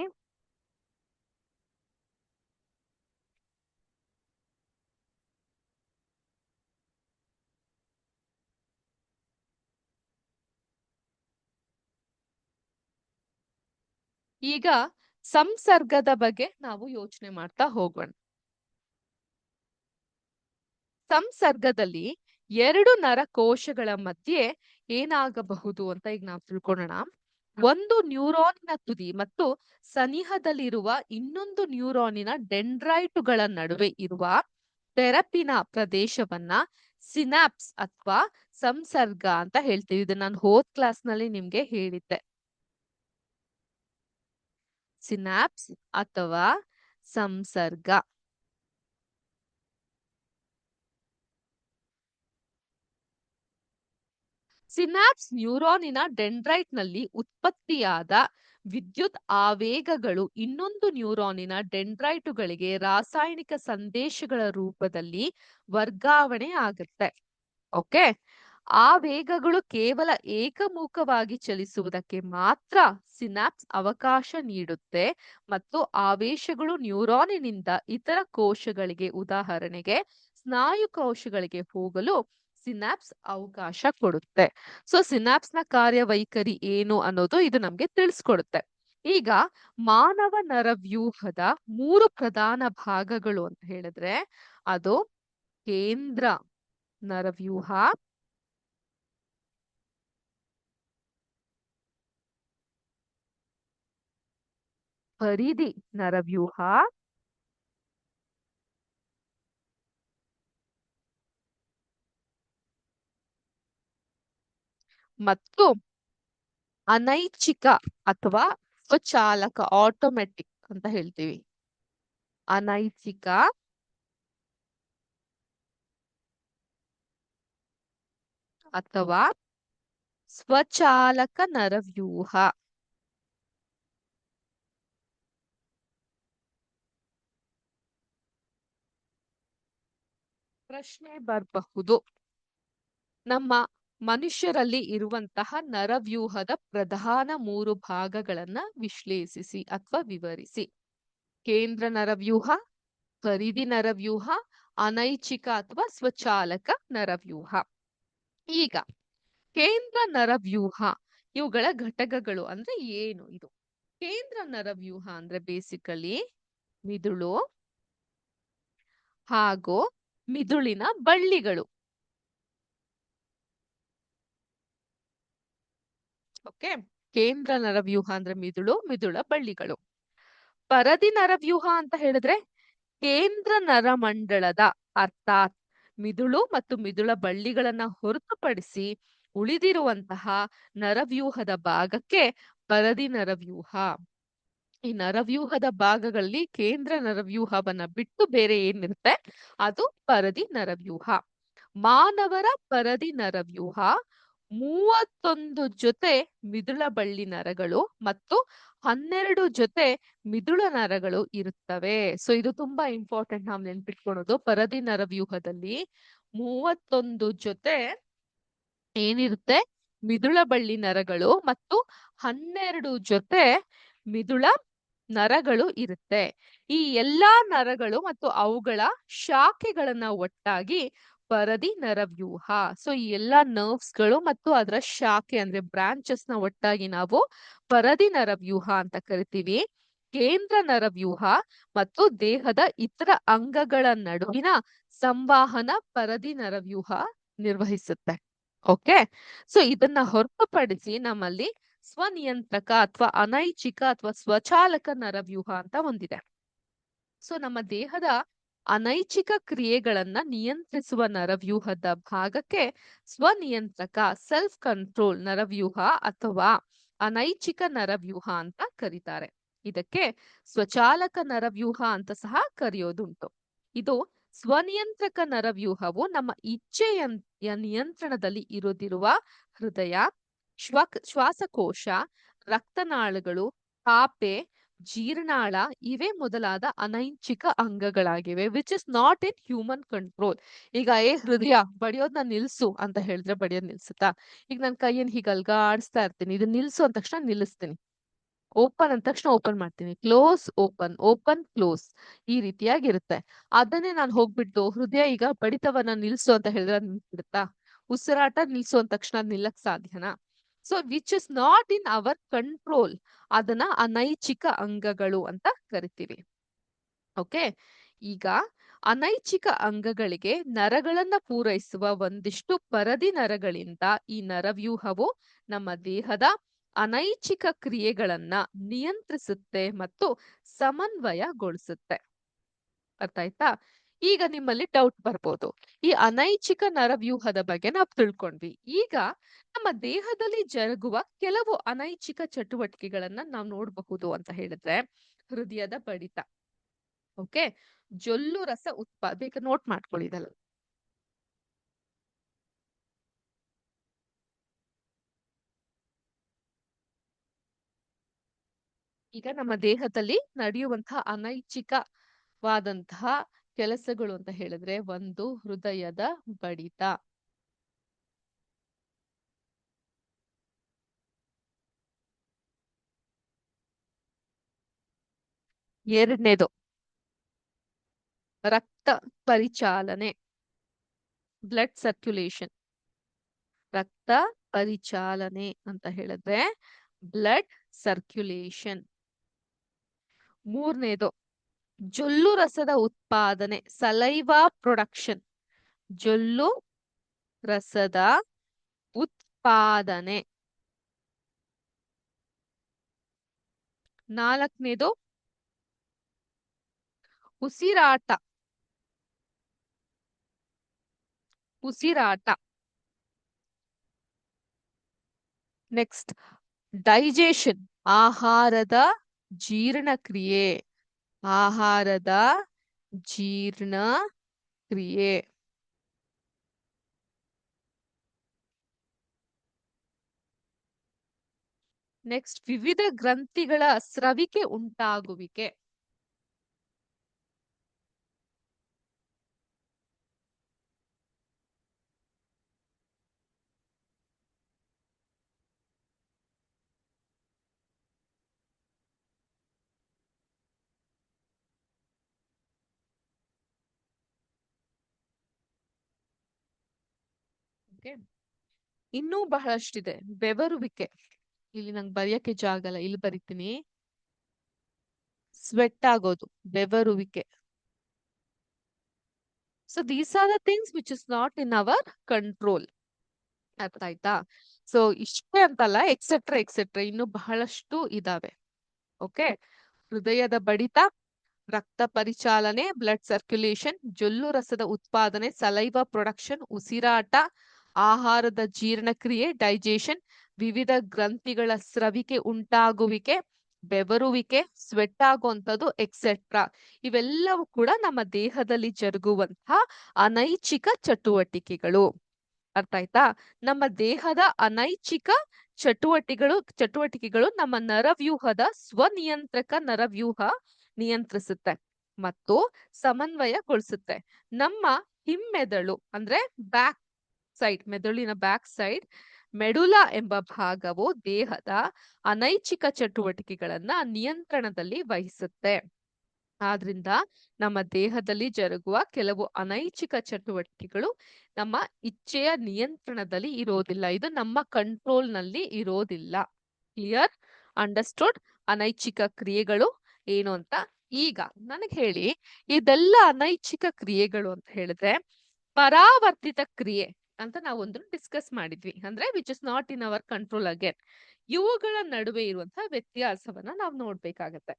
ಈಗ ಸಂಸರ್ಗದ ಬಗ್ಗೆ ನಾವು ಯೋಚನೆ ಮಾಡ್ತಾ ಹೋಗೋಣ. ಸಂಸರ್ಗದಲ್ಲಿ ಎರಡು ನರಕೋಶಗಳ ಮಧ್ಯೆ ಏನಾಗಬಹುದು ಅಂತ ಈಗ ನಾವು ತಿಳ್ಕೊಳ್ಳೋಣ ಒಂದು ನ್ಯೂರಾನಿನ ತುದಿ ಮತ್ತು ಸನಿಹದಲ್ಲಿರುವ ಇನ್ನೊಂದು ನ್ಯೂರಾನಿನ ಡೆಂಡ್ರೈಟುಗಳ ನಡುವೆ ಇರುವ ತೆರಪಿನ ಪ್ರದೇಶವನ್ನ ಸಿನಾಪ್ಸ್ ಅಥವಾ ಸಂಸರ್ಗ ಅಂತ ಹೇಳ್ತೀವಿ. ಇದು ನಾನು ಹೋದ್ ಕ್ಲಾಸ್ನಲ್ಲಿ ನಿಮ್ಗೆ ಹೇಳಿದ್ದೆ. ಸಿನಾಪ್ಸ್ ಅಥವಾ ಸಂಸರ್ಗ. ಸಿನಾಪ್ಸ್ ನ್ಯೂರಾನಿನ ಡೆಂಡ್ರೈಟ್ನಲ್ಲಿ ಉತ್ಪತ್ತಿಯಾದ ವಿದ್ಯುತ್ ಆವೇಗಗಳು ಇನ್ನೊಂದು ನ್ಯೂರಾನಿನ ಡೆಂಡ್ರೈಟುಗಳಿಗೆ ರಾಸಾಯನಿಕ ಸಂದೇಶಗಳ ರೂಪದಲ್ಲಿ ವರ್ಗಾವಣೆ ಆಗುತ್ತೆ. ಓಕೆ? ಆ ವೇಗಗಳು ಕೇವಲ ಏಕಮುಖವಾಗಿ ಚಲಿಸುವುದಕ್ಕೆ ಮಾತ್ರ ಸಿನಾಪ್ಸ್ ಅವಕಾಶ ನೀಡುತ್ತೆ ಮತ್ತು ಆವೇಶಗಳು ನ್ಯೂರಾನಿನಿಂದ ಇತರ ಕೋಶಗಳಿಗೆ, ಉದಾಹರಣೆಗೆ ಸ್ನಾಯು ಕೋಶಗಳಿಗೆ ಹೋಗಲು ಸಿನಾಪ್ಸ್ ಅವಕಾಶ ಕೊಡುತ್ತೆ. ಸೊ ಸಿನಾಪ್ಸ್ನ ಕಾರ್ಯವೈಖರಿ ಏನು ಅನ್ನೋದು ಇದು ನಮ್ಗೆ ತಿಳಿಸ್ಕೊಡುತ್ತೆ. ಈಗ ಮಾನವ ನರವ್ಯೂಹದ ಮೂರು ಪ್ರಧಾನ ಭಾಗಗಳು ಅಂತ ಹೇಳಿದ್ರೆ ಅದು ಕೇಂದ್ರ ನರವ್ಯೂಹ, ಪರಿಧಿ ನರವ್ಯೂಹ ಮತ್ತು ಅನೈಚ್ಛಿಕ ಅಥವಾ ಸ್ವಚಾಲಕ ಆಟೋಮೆಟಿಕ್ ಅಂತ ಹೇಳ್ತೀವಿ. ಅನೈಚ್ಛಿಕ ಅಥವಾ ಸ್ವಚಾಲಕ ನರವ್ಯೂಹ. ಪ್ರಶ್ನೆ ಬರಬಹುದು. ನಮ್ಮ ಮನುಷ್ಯರಲ್ಲಿ ಇರುವಂತಹ ನರವ್ಯೂಹದ ಪ್ರಧಾನ ಮೂರು ಭಾಗಗಳನ್ನ ವಿಶ್ಲೇಷಿಸಿ ಅಥವಾ ವಿವರಿಸಿ. ಕೇಂದ್ರ ನರವ್ಯೂಹ ಪರಿಧಿ ನರವ್ಯೂಹ, ಅನೈಚ್ಛಿಕ ಅಥವಾ ಸ್ವಚಾಲಕ ನರವ್ಯೂಹ. ಈಗ ಕೇಂದ್ರ ನರವ್ಯೂಹ ಇವುಗಳ ಘಟಕಗಳು ಅಂದ್ರೆ ಏನು ಇದು? ಕೇಂದ್ರ ನರವ್ಯೂಹ ಅಂದ್ರೆ ಬೇಸಿಕಲಿ ಮಿದುಳು ಹಾಗೂ ಮಿದುಳಿನ ಬಳ್ಳಿಗಳು. ಓಕೆ. ಕೇಂದ್ರ ನರವ್ಯೂಹ ಅಂದ್ರೆ ಮಿದುಳು, ಮಿದುಳ ಬಳ್ಳಿಗಳು. ಪರದಿ ನರವ್ಯೂಹ ಅಂತ ಹೇಳಿದ್ರೆ ಕೇಂದ್ರ ನರಮಂಡಳದ ಅರ್ಥಾತ್ ಮಿದುಳು ಮತ್ತು ಮಿದುಳ ಬಳ್ಳಿಗಳನ್ನ ಹೊರತುಪಡಿಸಿ ಉಳಿದಿರುವಂತಹ ನರವ್ಯೂಹದ ಭಾಗಕ್ಕೆ ಪರದಿ ನರವ್ಯೂಹ. ಈ ನರವ್ಯೂಹದ ಭಾಗಗಳಲ್ಲಿ ಕೇಂದ್ರ ನರವ್ಯೂಹವನ್ನ ಬಿಟ್ಟು ಬೇರೆ ಏನಿರುತ್ತೆ? ಅದು ಪರದಿ ನರವ್ಯೂಹ. ಮಾನವರ ಪರದಿ ನರವ್ಯೂಹ. ಮೂವತ್ತೊಂದು ಜೊತೆ ಮಿದುಳ ಬಳ್ಳಿ ನರಗಳು ಮತ್ತು ಹನ್ನೆರಡು ಜೊತೆ ಮಿದುಳ ನರಗಳು ಇರುತ್ತವೆ. ಸೊ ಇದು ತುಂಬಾ ಇಂಪಾರ್ಟೆಂಟ್ ನಾವು ನೆನ್ಪಿಟ್ಕೊಳೋದು ಪರದಿ ನರವ್ಯೂಹದಲ್ಲಿ ಮೂವತ್ತೊಂದು ಜೊತೆ ಏನಿರುತ್ತೆ? ಮಿದುಳ ಬಳ್ಳಿ ನರಗಳು ಮತ್ತು ಹನ್ನೆರಡು ಜೊತೆ ಮಿದುಳ ನರಗಳು ಇರುತ್ತೆ. ಈ ಎಲ್ಲಾ ನರಗಳು ಮತ್ತು ಅವುಗಳ ಶಾಖೆಗಳನ್ನ ಒಟ್ಟಾಗಿ ಪರದಿ ನರವ್ಯೂಹ ಸೊ ಈ ಎಲ್ಲಾ ನರ್ವ್ಸ್ಗಳು ಮತ್ತು ಅದರ ಶಾಖೆ ಅಂದ್ರೆ ಬ್ರಾಂಚಸ್ನ ಒಟ್ಟಾಗಿ ನಾವು ಪರದಿ ನರವ್ಯೂಹ ಅಂತ ಕರಿತೀವಿ. ಕೇಂದ್ರ ನರವ್ಯೂಹ ಮತ್ತು ದೇಹದ ಇತರ ಅಂಗಗಳ ನಡುವಿನ ಸಂವಹನ ಪರದಿ ನರವ್ಯೂಹ ನಿರ್ವಹಿಸುತ್ತೆ. ಓಕೆ ಸೊ ಇದನ್ನ ಹೊರತುಪಡಿಸಿ ನಮ್ಮಲ್ಲಿ ಸ್ವನಿಯಂತ್ರಕ ಅಥವಾ ಅನೈಚ್ಛಿಕ ಅಥವಾ ಸ್ವಚಾಲಕ ನರವ್ಯೂಹ ಅಂತ ಒಂದಿದೆ. ಸೊ ನಮ್ಮ ದೇಹದ ಅನೈಚ್ಛಿಕ ಕ್ರಿಯೆಗಳನ್ನ ನಿಯಂತ್ರಿಸುವ ನರವ್ಯೂಹದ ಭಾಗಕ್ಕೆ ಸ್ವನಿಯಂತ್ರಕ ಸೆಲ್ಫ್ ಕಂಟ್ರೋಲ್ ನರವ್ಯೂಹ ಅಥವಾ ಅನೈಚ್ಛಿಕ ನರವ್ಯೂಹ ಅಂತ ಕರೀತಾರೆ. ಇದಕ್ಕೆ ಸ್ವಚಾಲಕ ನರವ್ಯೂಹ ಅಂತ ಸಹ ಕರೆಯೋದುಂಟು. ಇದು ಸ್ವನಿಯಂತ್ರಕ ನರವ್ಯೂಹವು ನಮ್ಮ ಇಚ್ಛೆಯ ನಿಯಂತ್ರಣದಲ್ಲಿ ಇರೋದಿರುವ ಹೃದಯ ಶ್ವ ಶ್ವಾಸಕೋಶ, ರಕ್ತನಾಳಗಳು ಪಾಪೆ ಜೀರ್ಣಾಳ ಇವೇ ಮೊದಲಾದ ಅನೈಚ್ಛಿಕ ಅಂಗಗಳಾಗಿವೆ which is not in human control ಈಗ, ಏ ಹೃದಯ, ಬಡಿಯೋದ್ನ ನಿಲ್ಸು ಅಂತ ಹೇಳಿದ್ರೆ ಬಡಿಯೋದ್ ನಿಲ್ಸುತ್ತಾ? ಈಗ ನನ್ನ ಕೈಯನ್ ಹೀಗೆ ಅಲ್ಗಾಡಿಸ್ತಾ ಇರ್ತೀನಿ ಇದನ್ನ ನಿಲ್ಸು ಅಂದ ತಕ್ಷಣ ನಿಲ್ಲಿಸ್ತೀನಿ. ಓಪನ್ ಅಂದ ತಕ್ಷಣ ಓಪನ್ ಮಾಡ್ತೀನಿ. ಕ್ಲೋಸ್ ಓಪನ್ ಓಪನ್, ಕ್ಲೋಸ್ ಈ ರೀತಿಯಾಗಿರುತ್ತೆ. ಅದನ್ನೇ ನಾನು ಹೋಗ್ಬಿಟ್ಟು ಹೃದಯ ಈಗ ಬಡಿತವನ್ನ ನಿಲ್ಸು ಅಂತ ಹೇಳಿದ್ರೆ ನಿಲ್ಸ್ಬಿಡುತ್ತಾ ಉಸಿರಾಟ ನಿಲ್ಸು ಅಂದ ತಕ್ಷಣ ನಿಲ್ಲಕ್ ಸಾಧ್ಯನಾ? So which is not in our control ಅದನ್ನ ಅನೈಚ್ಛಿಕ ಅಂಗಗಳು ಅಂತ ಕರಿತೀವಿ. ಓಕೆ ಈಗ ಅನೈಚ್ಛಿಕ ಅಂಗಗಳಿಗೆ ನರಗಳನ್ನ ಪೂರೈಸುವ ಒಂದಿಷ್ಟು ಪರದಿ ನರಗಳಿಂದ ಈ ನರವ್ಯೂಹವು ನಮ್ಮ ದೇಹದ ಅನೈಚ್ಛಿಕ ಕ್ರಿಯೆಗಳನ್ನ ನಿಯಂತ್ರಿಸುತ್ತೆ ಮತ್ತು ಸಮನ್ವಯಗೊಳಿಸುತ್ತೆ. ಅರ್ಥ ಆಯ್ತಾ ಈಗ ನಿಮ್ಮಲ್ಲಿ ಡೌಟ್ ಬರ್ಬೋದು. ಈ ಅನೈಚ್ಛಿಕ ನರವ್ಯೂಹದ ಬಗ್ಗೆ ನಾವು ತಿಳ್ಕೊಂಡ್ವಿ. ಈಗ ನಮ್ಮ ದೇಹದಲ್ಲಿ ಜರುಗುವ ಕೆಲವು ಅನೈಚ್ಛಿಕ ಚಟುವಟಿಕೆಗಳನ್ನ ನಾವು ನೋಡಬಹುದು ಅಂತ ಹೇಳಿದ್ರೆ ಹೃದಯದ ಬಡಿತ ಓಕೆ ಜೊಲ್ಲು, ರಸ, ಉತ್ಪಾದ ಬೇಕ ನೋಟ್ ಮಾಡ್ಕೊಳ್ಳಿ ಇದೆಲ್ಲ. ಈಗ ನಮ್ಮ ದೇಹದಲ್ಲಿ ನಡೆಯುವಂತಹ ಅನೈಚ್ಛಿಕವಾದಂತಹ ಕೆಲಸಗಳು ಅಂತ ಹೇಳಿದ್ರೆ ಒಂದು ಹೃದಯದ ಬಡಿತ. ಎರಡನೇದು ರಕ್ತ ಪರಿಚಾಲನೆ ಬ್ಲಡ್ ಸರ್ಕ್ಯುಲೇಷನ್ ರಕ್ತ ಪರಿಚಾಲನೆ ಅಂತ ಹೇಳಿದ್ರೆ ಬ್ಲಡ್ ಸರ್ಕ್ಯುಲೇಷನ್ ಮೂರನೇದು ಜೊಲ್ಲು ರಸದ ಉತ್ಪಾದನೆ, ಸಲೈವಾ ಪ್ರೊಡಕ್ಷನ್. ಜೊಲ್ಲು ರಸದ ಉತ್ಪಾದನೆ. ನಾಲ್ಕನೇದು ಉಸಿರಾಟ. ಉಸಿರಾಟ. ನೆಕ್ಸ್ಟ್, ಡೈಜೆಷನ್, ಆಹಾರದ ಜೀರ್ಣಕ್ರಿಯೆ. ಆಹಾರದ ಜೀರ್ಣ ಕ್ರಿಯೆ. ನೆಕ್ಸ್ಟ್ ವಿವಿಧ ಗ್ರಂಥಿಗಳ ಸ್ರವಿಕೆ ಉಂಟಾಗುವಿಕೆ. ಓಕೆ. ಇನ್ನೂ ಬಹಳಷ್ಟಿದೆ. ಬೆವರುವಿಕೆ. ಇಲ್ಲಿ ನಂಗೆ ಬರೆಯಕ್ಕೆ ಜಾಗ ಇಲ್ಲ. ಇಲ್ಲಿ ಬರಿತೀನಿ. ಸ್ವೆಟ್ ಆಗೋದು. ಬೆವರುವಿಕೆ. So these are the things which is not in our control ಅರ್ಥ ಆಯ್ತಾ? ಸೊ ಇಷ್ಟೇ ಅಂತಲ್ಲ ಎಕ್ಸೆಟ್ರಾ ಎಕ್ಸೆಟ್ರಾ ಇನ್ನು ಬಹಳಷ್ಟು ಇದಾವೆ. ಓಕೆ? ಹೃದಯದ ಬಡಿತ, ರಕ್ತ ಪರಿಚಾಲನೆ ಬ್ಲಡ್ ಸರ್ಕ್ಯುಲೇಷನ್ ಜೊಲ್ಲು ರಸದ ಉತ್ಪಾದನೆ, ಸಲೈವ ಪ್ರೊಡಕ್ಷನ್ ಉಸಿರಾಟ ಆಹಾರದ ಜೀರ್ಣಕ್ರಿಯೆ ಡೈಜೆಷನ್ ವಿವಿಧ ಗ್ರಂಥಿಗಳ ಸ್ರವಿಕೆ, ಉಂಟಾಗುವಿಕೆ, ಬೆವರುವಿಕೆ ಸ್ವೆಟ್ ಆಗುವಂಥದ್ದು ಎಕ್ಸೆಟ್ರಾ ಇವೆಲ್ಲವೂ ಕೂಡ ನಮ್ಮ ದೇಹದಲ್ಲಿ ಜರುಗುವಂತಹ ಅನೈಚ್ಛಿಕ ಚಟುವಟಿಕೆಗಳು. ಅರ್ಥ ಆಯ್ತಾ? ನಮ್ಮ ದೇಹದ ಅನೈಚ್ಛಿಕ ಚಟುವಟಿಕೆಗಳು ಚಟುವಟಿಕೆಗಳು ನಮ್ಮ ನರವ್ಯೂಹದ ಸ್ವನಿಯಂತ್ರಕ ನರವ್ಯೂಹ ನಿಯಂತ್ರಿಸುತ್ತೆ ಮತ್ತು ಸಮನ್ವಯಗೊಳಿಸುತ್ತೆ. ನಮ್ಮ ಹಿಮ್ಮೆದಳು ಅಂದ್ರೆ ಬ್ಯಾಕ್ ಸೈಡ್ ಮೆದುಳಿನ ಬ್ಯಾಕ್ ಸೈಡ್ ಮೆಡುಲಾ ಎಂಬ ಭಾಗವು ದೇಹದ ಅನೈಚ್ಛಿಕ ಚಟುವಟಿಕೆಗಳನ್ನ ನಿಯಂತ್ರಣದಲ್ಲಿ ವಹಿಸುತ್ತೆ. ಆದ್ರಿಂದ ನಮ್ಮ ದೇಹದಲ್ಲಿ ಜರುಗುವ ಕೆಲವು ಅನೈಚ್ಛಿಕ ಚಟುವಟಿಕೆಗಳು ನಮ್ಮ ಇಚ್ಛೆಯ ನಿಯಂತ್ರಣದಲ್ಲಿ ಇರೋದಿಲ್ಲ. ಇದು ನಮ್ಮ ಕಂಟ್ರೋಲ್ನಲ್ಲಿ ಇರೋದಿಲ್ಲ. ಕ್ಲಿಯರ್ ಅಂಡರ್ಸ್ಟುಡ್ ಅನೈಚ್ಛಿಕ ಕ್ರಿಯೆಗಳು ಏನು ಅಂತ ಈಗ ನನಗೆ ಹೇಳಿ, ಇದೆಲ್ಲ ಅನೈಚ್ಛಿಕ ಕ್ರಿಯೆಗಳು ಅಂತ ಹೇಳಿದ್ರೆ, ಪರಾವರ್ತಿತ ಕ್ರಿಯೆ. ಅಂತ ನಾವೊಂದು ಡಿಸ್ಕಸ್ ಮಾಡಿದ್ವಿ. ಅಂದ್ರೆ which is not in our control again ಇವುಗಳ ನಡುವೆ ಇರುವಂತಹ ವ್ಯತ್ಯಾಸವನ್ನ ನಾವು ನೋಡ್ಬೇಕಾಗತ್ತೆ.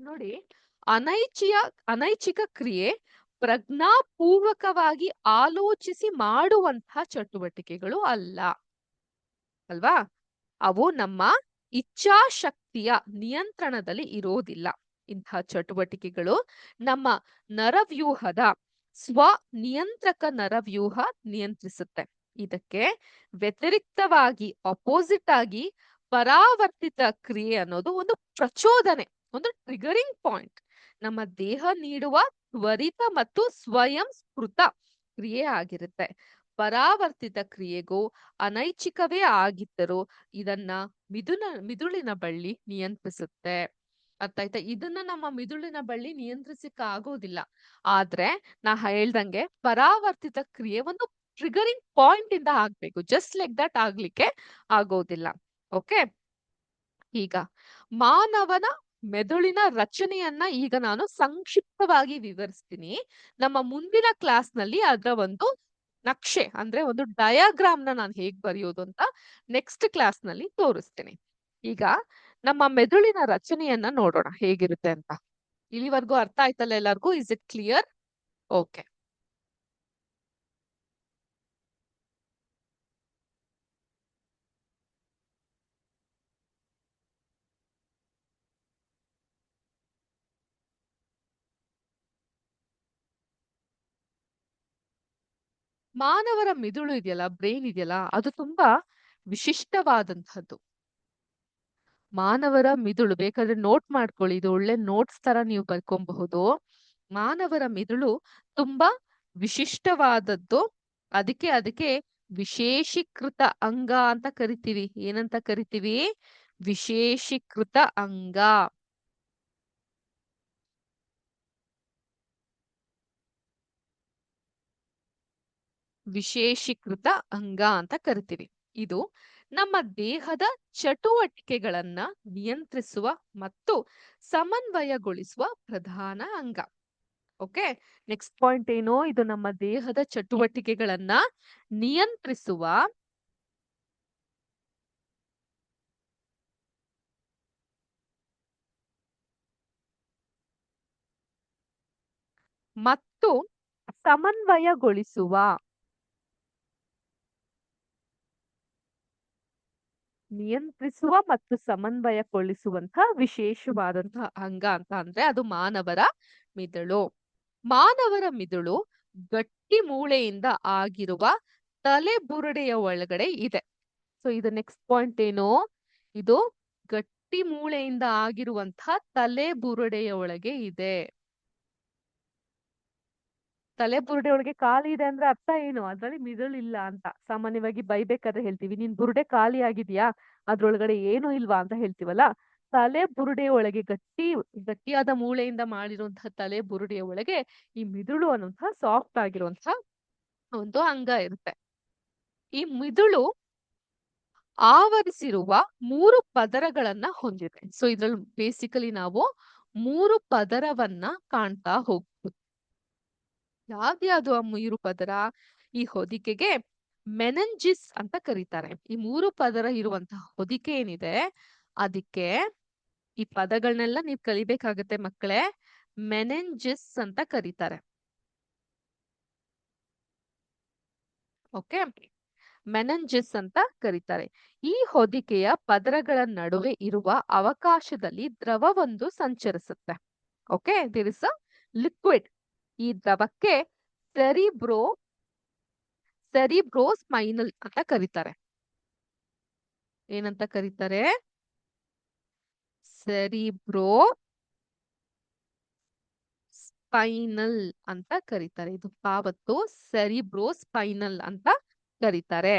ನೋಡಿ ಅನೈಚ್ಛಿಯ ಅನೈಚ್ಛಿಕ ಕ್ರಿಯೆ ಪ್ರಜ್ಞಾಪೂರ್ವಕವಾಗಿ ಆಲೋಚಿಸಿ ಮಾಡುವಂತಹ ಚಟುವಟಿಕೆಗಳು ಅಲ್ಲ. ಅಲ್ವಾ? ಅವು ನಮ್ಮ ಇಚ್ಛಾಶಕ್ತಿಯ ನಿಯಂತ್ರಣದಲ್ಲಿ ಇರೋದಿಲ್ಲ. ಇಂತಹ ಚಟುವಟಿಕೆಗಳು ನಮ್ಮ ನರವ್ಯೂಹದ ಸ್ವ ನಿಯಂತ್ರಕ ನರವ್ಯೂಹ ನಿಯಂತ್ರಿಸುತ್ತೆ. ಇದಕ್ಕೆ ವ್ಯತಿರಿಕ್ತವಾಗಿ ಅಪೋಸಿಟ್ ಆಗಿ ಪರಾವರ್ತಿತ ಕ್ರಿಯೆ ಅನ್ನೋದು ಒಂದು ಪ್ರಚೋದನೆ, ಒಂದು ಟ್ರಿಗರಿಂಗ್ ಪಾಯಿಂಟ್ ನಮ್ಮ ದೇಹ ನೀಡುವ ತ್ವರಿತ ಮತ್ತು ಸ್ವಯಂ ಸ್ಫೃತ ಕ್ರಿಯೆ ಆಗಿರುತ್ತೆ. ಪರಾವರ್ತಿತ ಕ್ರಿಯೆಗೂ ಅನೈಚ್ಛಿಕವೇ ಆಗಿದ್ದರೂ ಇದನ್ನ ಮಿದುನ, ಮಿದುಳಿನ ಬಳ್ಳಿ ನಿಯಂತ್ರಿಸುತ್ತೆ. ಅರ್ಥ ಆಯ್ತಾ? ಇದನ್ನ ನಮ್ಮ ಮಿದುಳಿನ ಬಳ್ಳಿ ನಿಯಂತ್ರಿಸಕ್ ಆಗೋದಿಲ್ಲ. ಆದ್ರೆ ನಾ ಹೇಳ್ದಂಗೆ ಪರಾವರ್ತಿತ ಕ್ರಿಯೆ ಒಂದು ಟ್ರಿಗರಿಂಗ್ ಪಾಯಿಂಟ್ ಇಂದ ಆಗ್ಬೇಕು. ಜಸ್ಟ್ ಲೈಕ್ ದಟ್ ಆಗ್ಲಿಕ್ಕೆ ಆಗೋದಿಲ್ಲ. ಓಕೆ ಈಗ ಮಾನವನ ಮೆದುಳಿನ ರಚನೆಯನ್ನ ಈಗ ನಾನು ಸಂಕ್ಷಿಪ್ತವಾಗಿ ವಿವರಿಸ್ತೀನಿ. ನಮ್ಮ ಮುಂದಿನ ಕ್ಲಾಸ್ನಲ್ಲಿ ಅದರ ಒಂದು ನಕ್ಷೆ, ಅಂದ್ರೆ ಒಂದು ಡಯಾಗ್ರಾಮ್ನ ನಾನು ಹೇಗ್ ಬರೆಯೋದು ಅಂತ ನೆಕ್ಸ್ಟ್ ಕ್ಲಾಸ್ನಲ್ಲಿ ತೋರಿಸ್ತೀನಿ. ಈಗ ನಮ್ಮ ಮೆದುಳಿನ ರಚನೆಯನ್ನ ನೋಡೋಣ ಹೇಗಿರುತ್ತೆ ಅಂತ. ಇಲ್ಲಿವರೆಗೂ ಅರ್ಥ ಆಯ್ತಲ್ಲ ಎಲ್ಲರಿಗೂ? ಇಸ್ ಇಟ್ ಕ್ಲಿಯರ್ ಓಕೆ ಮಾನವರ ಮಿದುಳು ಇದೆಯಲ್ಲ ಬ್ರೈನ್ ಇದೆಯಲ್ಲ, ಅದು ತುಂಬಾ ವಿಶಿಷ್ಟವಾದಂತಹದ್ದು ಮಾನವರ ಮಿದುಳು, ಬೇಕಾದ್ರೆ ನೋಟ್ ಮಾಡ್ಕೊಳ್ಳಿ, ಇದು ಒಳ್ಳೆ ನೋಟ್ಸ್ ತರ ನೀವು ಬರ್ಕೊಬಹುದು. ಮಾನವರ ಮಿದುಳು ತುಂಬಾ ವಿಶಿಷ್ಟವಾದದ್ದು. ಅದಕ್ಕೆ ಅದಕ್ಕೆ ವಿಶೇಷೀಕೃತ ಅಂಗ ಅಂತ ಕರಿತೀವಿ. ಏನಂತ ಕರಿತೀವಿ? ವಿಶೇಷೀಕೃತ ಅಂಗ. ವಿಶೇಷೀಕೃತ ಅಂಗ ಅಂತ ಕರಿತೀವಿ. ಇದು ನಮ್ಮ ದೇಹದ ಚಟುವಟಿಕೆಗಳನ್ನ ನಿಯಂತ್ರಿಸುವ ಮತ್ತು ಸಮನ್ವಯಗೊಳಿಸುವ ಪ್ರಧಾನ ಅಂಗ. ಓಕೆ, ನೆಕ್ಸ್ಟ್ ಪಾಯಿಂಟ್ ಏನು? ಇದು ನಮ್ಮ ದೇಹದ ಚಟುವಟಿಕೆಗಳನ್ನ ನಿಯಂತ್ರಿಸುವ ಮತ್ತು ಸಮನ್ವಯಗೊಳಿಸುವ ನಿಯಂತ್ರಿಸುವ ಮತ್ತು ಸಮನ್ವಯಗೊಳಿಸುವಂತಹ ವಿಶೇಷವಾದಂತಹ ಅಂಗ ಅಂತ ಅಂದ್ರೆ ಅದು ಮಾನವರ ಮಿದುಳು. ಮಾನವರ ಮಿದುಳು ಗಟ್ಟಿ ಮೂಳೆಯಿಂದ ಆಗಿರುವ ತಲೆಬುರುಡೆಯ ಒಳಗಡೆ ಇದೆ. ಸೊ ಇದು ನೆಕ್ಸ್ಟ್ ಪಾಯಿಂಟ್ ಏನು? ಇದು ಗಟ್ಟಿ ಮೂಳೆಯಿಂದ ಆಗಿರುವಂತಹ ತಲೆಬುರುಡೆಯ ಒಳಗೆ ಇದೆ. ತಲೆಬುರುಡೆ ಒಳಗೆ ಖಾಲಿ ಇದೆ ಅಂದ್ರೆ ಅರ್ಥ ಏನು? ಅದ್ರಲ್ಲಿ ಮಿದುಳು ಇಲ್ಲ ಅಂತ. ಸಾಮಾನ್ಯವಾಗಿ ಬೈಬೇಕಾದ್ರೆ ಹೇಳ್ತೀವಿ, ನೀನ್ ಬುರುಡೆ ಖಾಲಿ ಆಗಿದ್ಯಾ? ಅದ್ರೊಳಗಡೆ ಏನು ಇಲ್ವಾ? ಅಂತ ಹೇಳ್ತೀವಲ್ಲ? ತಲೆ ಬುರುಡೆ ಒಳಗೆ, ಗಟ್ಟಿ, ಗಟ್ಟಿಯಾದ ಮೂಳೆಯಿಂದ ಮಾಡಿರುವಂತಹ ತಲೆ ಬುರುಡೆಯ ಒಳಗೆ ಈ ಮಿದುಳು ಅನ್ನುವಂತಹ ಸಾಫ್ಟ್ ಆಗಿರುವಂತಹ ಒಂದು ಅಂಗ ಇರುತ್ತೆ. ಈ ಮಿದುಳು ಆವರಿಸಿರುವ ಮೂರು ಪದರಗಳನ್ನ ಹೊಂದಿದೆ. ಸೊ ಇದ್ರಲ್ಲಿ ಬೇಸಿಕಲಿ ನಾವು ಮೂರು ಪದರವನ್ನ ಕಾಣ್ತಾ ಹೋಗ್ಬೋದು ಯಾವ್ದ್ಯಾವ್ದು ಆ ಮೂರು ಪದರ? ಈ ಹೊದಿಕೆಗೆ ಮೆನಂಜಿಸ್ ಅಂತ ಕರೀತಾರೆ. ಈ ಮೂರು ಪದರ ಇರುವಂತಹ ಹೊದಿಕೆ ಏನಿದೆ, ಅದಕ್ಕೆ ಈ ಪದಗಳನ್ನೆಲ್ಲ ನೀವು ಕಲಿಬೇಕಾಗತ್ತೆ ಮಕ್ಕಳೇ ಮೆನೆಂಜಿಸ್ ಅಂತ ಕರೀತಾರೆ. ಓಕೆ? ಮೆನಂಜಿಸ್ ಅಂತ ಕರೀತಾರೆ. ಈ ಹೊದಿಕೆಯ ಪದರಗಳ ನಡುವೆ ಇರುವ ಅವಕಾಶದಲ್ಲಿ ದ್ರವವೊಂದು ಸಂಚರಿಸುತ್ತೆ. Okay? There is a liquid ಈ ದ್ರವಕ್ಕೆ ಸೆರಿಬ್ರೋ ಸೆರಿಬ್ರೋ ಸ್ಪೈನಲ್ ಅಂತ ಕರೀತಾರೆ. ಏನಂತ ಕರೀತಾರೆ? ಸೆರಿಬ್ರೋ ಸ್ಪೈನಲ್ ಅಂತ ಕರೀತಾರೆ. ಇದು ಪಾವತ್ತು ಸೆರಿಬ್ರೋ ಸ್ಪೈನಲ್ ಅಂತ ಕರೀತಾರೆ.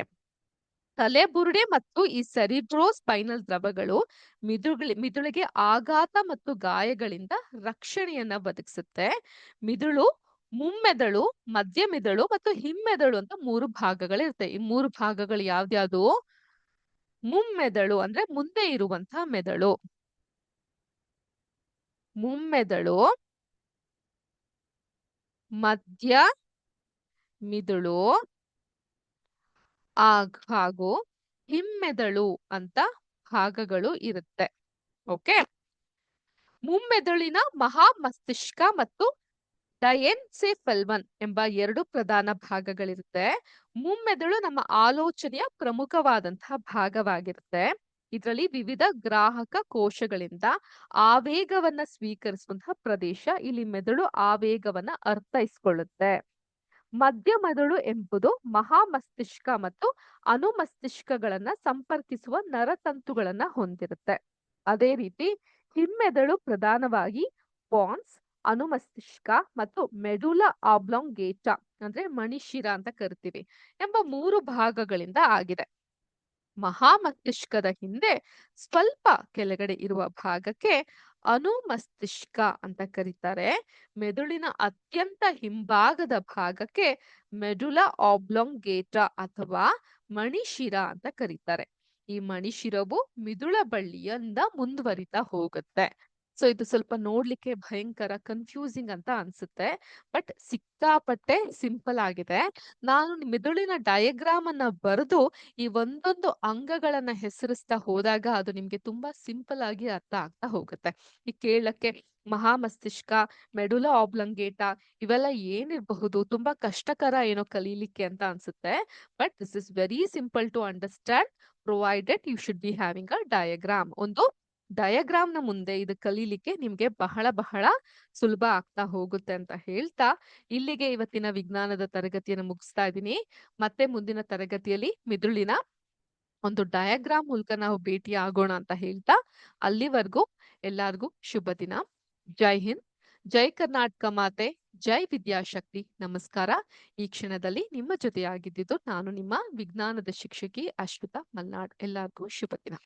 ತಲೆಬುರುಡೆ ಮತ್ತು ಈ ಸೆರಿಬ್ರೋ ಸ್ಪೈನಲ್ ದ್ರವಗಳು ಮಿದುಳು, ಮಿದುಳಿಗೆ ಆಘಾತ ಮತ್ತು ಗಾಯಗಳಿಂದ ರಕ್ಷಣೆಯನ್ನ ಒದಗಿಸುತ್ತೆ ಮಿದುಳು, ಮುಮ್ಮೆದಳು ಮಧ್ಯ ಮಿದುಳು ಮತ್ತು ಹಿಮ್ಮೆದಳು ಅಂತ ಮೂರು ಭಾಗಗಳಿರುತ್ತೆ. ಈ ಮೂರು ಭಾಗಗಳು ಯಾವ್ದ್ಯಾವ್ದು? ಮುಮ್ಮೆದಳು ಅಂದ್ರೆ ಮುಂದೆ ಇರುವಂತಹ ಮೆದಳು. ಮುಮ್ಮೆದಳು, ಮಧ್ಯ, ಮಿದುಳು ಆಗ್, ಹಾಗೂ ಹಿಮ್ಮೆದಳು ಅಂತ ಭಾಗಗಳು ಇರುತ್ತೆ. ಓಕೆ? ಮುಮ್ಮೆದುಳಿನ ಮಹಾ ಮಸ್ತಿಷ್ಕ ಮತ್ತು ಡಯೆನ್ಸೆಫಲ್ವನ್ ಎಂಬ ಎರಡು ಪ್ರಧಾನ ಭಾಗಗಳಿರುತ್ತೆ. ಮುಮ್ಮೆದುಳು ನಮ್ಮ ಆಲೋಚನೆಯ ಪ್ರಮುಖವಾದಂತಹ ಭಾಗವಾಗಿರುತ್ತೆ. ಇದರಲ್ಲಿ ವಿವಿಧ ಗ್ರಾಹಕ ಕೋಶಗಳಿಂದ ಆವೇಗವನ್ನ ಸ್ವೀಕರಿಸುವಂತಹ ಪ್ರದೇಶ, ಇಲ್ಲಿ ಮೆದುಳು ಆವೇಗವನ್ನ ಅರ್ಥೈಸ್ಕೊಳ್ಳುತ್ತೆ. ಮಧ್ಯ ಮೆದುಳು ಎಂಬುದು ಮಹಾಮಸ್ತಿಷ್ಕ ಮತ್ತು ಅನುಮಸ್ತಿಷ್ಕಗಳನ್ನ ಸಂಪರ್ಕಿಸುವ ನರತಂತುಗಳನ್ನ ಹೊಂದಿರುತ್ತೆ. ಅದೇ ರೀತಿ ಹಿಮ್ಮೆದಳು ಪ್ರಧಾನವಾಗಿ ಪಾನ್ಸ್ ಅನುಮಸ್ತಿಷ್ಕ ಮತ್ತು ಮೆಡುಲ ಆಬ್ಲಾಂಗೇಟಾ, ಅಂದ್ರೆ ಮಣಿಶಿರ ಅಂತ ಕರಿತೀವಿ, ಎಂಬ ಮೂರು ಭಾಗಗಳಿಂದ ಆಗಿದೆ. ಮಹಾಮಸ್ತಿಷ್ಕದ ಹಿಂದೆ ಸ್ವಲ್ಪ ಕೆಳಗಡೆ ಇರುವ ಭಾಗಕ್ಕೆ ಅನುಮಸ್ತಿಷ್ಕ ಅಂತ ಕರೀತಾರೆ. ಮೆದುಳಿನ ಅತ್ಯಂತ ಹಿಂಭಾಗದ ಭಾಗಕ್ಕೆ ಮೆಡುಲ ಆಬ್ಲೊಂಗೇಟ ಅಥವಾ ಮಣಿಶಿರ ಅಂತ ಕರೀತಾರೆ. ಈ ಮಣಿಶಿರವು ಮಿದುಳ ಬಳ್ಳಿಯಿಂದ ಮುಂದುವರಿತಾ ಹೋಗುತ್ತೆ. ಸೊ, ಇದು ಸ್ವಲ್ಪ ನೋಡ್ಲಿಕ್ಕೆ ಭಯಂಕರ ಕನ್ಫ್ಯೂಸಿಂಗ್ ಅಂತ ಅನ್ಸುತ್ತೆ. ಬಟ್ ಸಿಕ್ಕಾಪಟ್ಟೆ ಸಿಂಪಲ್ ಆಗಿದೆ. ನಾನು ಮೆದುಳಿನ ಡಯಾಗ್ರಾಮ್ ಅನ್ನ ಬರೆದು ಈ ಒಂದೊಂದು ಅಂಗಗಳನ್ನ ಹೆಸರಿಸ್ತಾ ಹೋದಾಗ ಅದು ನಿಮ್ಗೆ ತುಂಬಾ ಸಿಂಪಲ್ ಆಗಿ ಅರ್ಥ ಆಗ್ತಾ ಹೋಗುತ್ತೆ. ಈ ಕೇಳಕ್ಕೆ ಮಹಾಮಸ್ತಿಷ್ಕ ಮೆಡುಲ ಆಬ್ಲಂಗೇಟ ಇವೆಲ್ಲ ಏನಿರಬಹುದು, ತುಂಬಾ ಕಷ್ಟಕರ ಏನೋ ಕಲೀಲಿಕ್ಕೆ ಅಂತ ಅನ್ಸುತ್ತೆ. But this is very simple to understand provided you should be having a diagram ಒಂದು ಡಯಾಗ್ರಾಮ್ನ ಮುಂದೆ ಇದು ಕಲೀಲಿಕ್ಕೆ ನಿಮ್ಗೆ ಬಹಳ ಬಹಳ ಸುಲಭ ಆಗ್ತಾ ಹೋಗುತ್ತೆ ಅಂತ ಹೇಳ್ತಾ ಇಲ್ಲಿಗೆ ಇವತ್ತಿನ ವಿಜ್ಞಾನದ ತರಗತಿಯನ್ನು ಮುಗಿಸ್ತಾ ಇದ್ದೀನಿ. ಮತ್ತೆ ಮುಂದಿನ ತರಗತಿಯಲ್ಲಿ ಮಿದುಳಿನ ಒಂದು ಡಯಾಗ್ರಾಮ್ ಮೂಲಕ ನಾವು ಭೇಟಿ ಆಗೋಣ ಅಂತ ಹೇಳ್ತಾ ಅಲ್ಲಿವರೆಗೂ ಎಲ್ಲಾರ್ಗೂ ಶುಭ ದಿನ. ಜೈ ಹಿಂದ್. ಜೈ ಕರ್ನಾಟಕ ಮಾತೆ. ಜೈ ವಿದ್ಯಾಶಕ್ತಿ. ನಮಸ್ಕಾರ. ಈ ಕ್ಷಣದಲ್ಲಿ ನಿಮ್ಮ ಜೊತೆಯಾಗಿದ್ದು ನಾನು ನಿಮ್ಮ ವಿಜ್ಞಾನದ ಶಿಕ್ಷಕಿ ಅಶ್ವಿತಾ ಮಲ್ನಾಡ್. ಎಲ್ಲರಿಗೂ ಶುಭ ದಿನ.